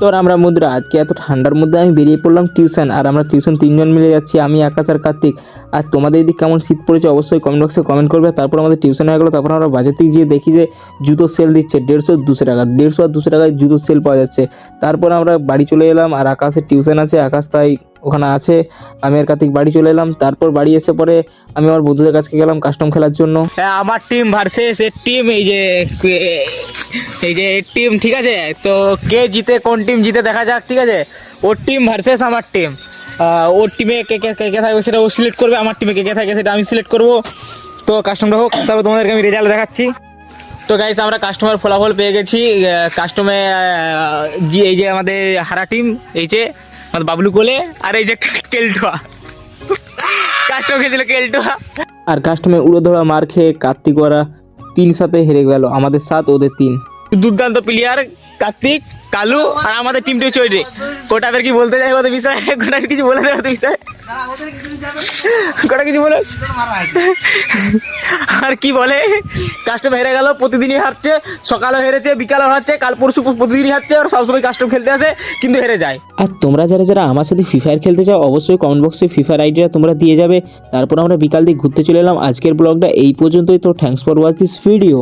তো আমরা মুদ্রা। আজকে এত ঠান্ডার মধ্যে আমি বেরিয়ে পড়লাম টিউশন আর আমরা টিউশন তিনজন মিলে যাচ্ছি, আমি, আকাশ আর কার্তিক। আর তোমাদের এদিকে কেমন শীত পড়েছে অবশ্যই কমেন্ট বক্সে কমেন্ট করবে। তারপর আমাদের টিউশন হয়ে গেলো, তারপর আমরা বাজার থেকে গিয়ে দেখি যে জুতো সেল দিচ্ছে দেড়শো দুশো টাকা, দেড়শো আর দুশো টাকায় জুতো সেল পাওয়া যাচ্ছে। তারপর আমরা বাড়ি চলে এলাম, আর আকাশের টিউশন আছে, আকাশ তাই ওখানে আছে, আমি আর কার্তিক বাড়ি চলে এলাম, তারপর বাড়ি এসে পরে আমি আমার বন্ধুদের কাছে গেলাম কাস্টম খেলার জন্য। হ্যাঁ আমার টিম ভার্সেস এর টিম এই যে এই যে টিম ঠিক আছে? তো কে জিতে, কোন টিম জিতে, দেখা যাক, ঠিক আছে? ওর টিম ভার্সেস আমার টিম ওর টিমে কে কে কে কে থাকবে সেটা ও সিলেক্ট করবে, আমার টিমে কে কে থাকে সেটা আমি সিলেক্ট করব। তো কাস্টমটা হোক তারপর তোমাদেরকে আমি রেজাল্ট দেখাচ্ছি। তো গাইস আমরা কাস্টমার ফলাফল পেয়ে গেছি কাস্টমে এই যে আমাদের হারা টিম এই যে আমাদের বাবলু কোলে? আর এই যে কেলটুয়া। কাস্টম খেয়েছিল কেলটুয়া। আর কাস্টমে উড়ো ধরা মার খেয়ে কার্তিক ওরা তিন সাথে হেরে গেল আমাদের সাত ওদের তিন। দুর্দান্ত প্লেয়ার কার্তিক কালু আর আমাদের টিমটা চৈরে কোটাদের কি বলতে চাই ওদের বিষয়ে? কোটার কিছু বলে দেয় ওদের বিষয়ে? কোটা কিছু বলে। আর কি বলে? কাস্টম হেরে গেল, প্রতিদিনই হারছে সকালে হেরেছে বিকালে হারছে, কাল পরশু প্রতিদিনই হারছে আর সবসময় কাস্টম খেলতে আসে, কিন্তু হেরে যায়। আর তোমরা যারা যারা আমার সাথে ফ্রি ফায়ার খেলতে চাও, অবশ্যই কমেন্ট বক্সে ফ্রি ফায়ার আইডিয়া তোমরা দিয়ে যাবে। তারপর আমরা বিকাল দিয়ে ঘুরতে চলে এলাম। আজকের ব্লগটা এই পর্যন্তই। তো thanks for watch this video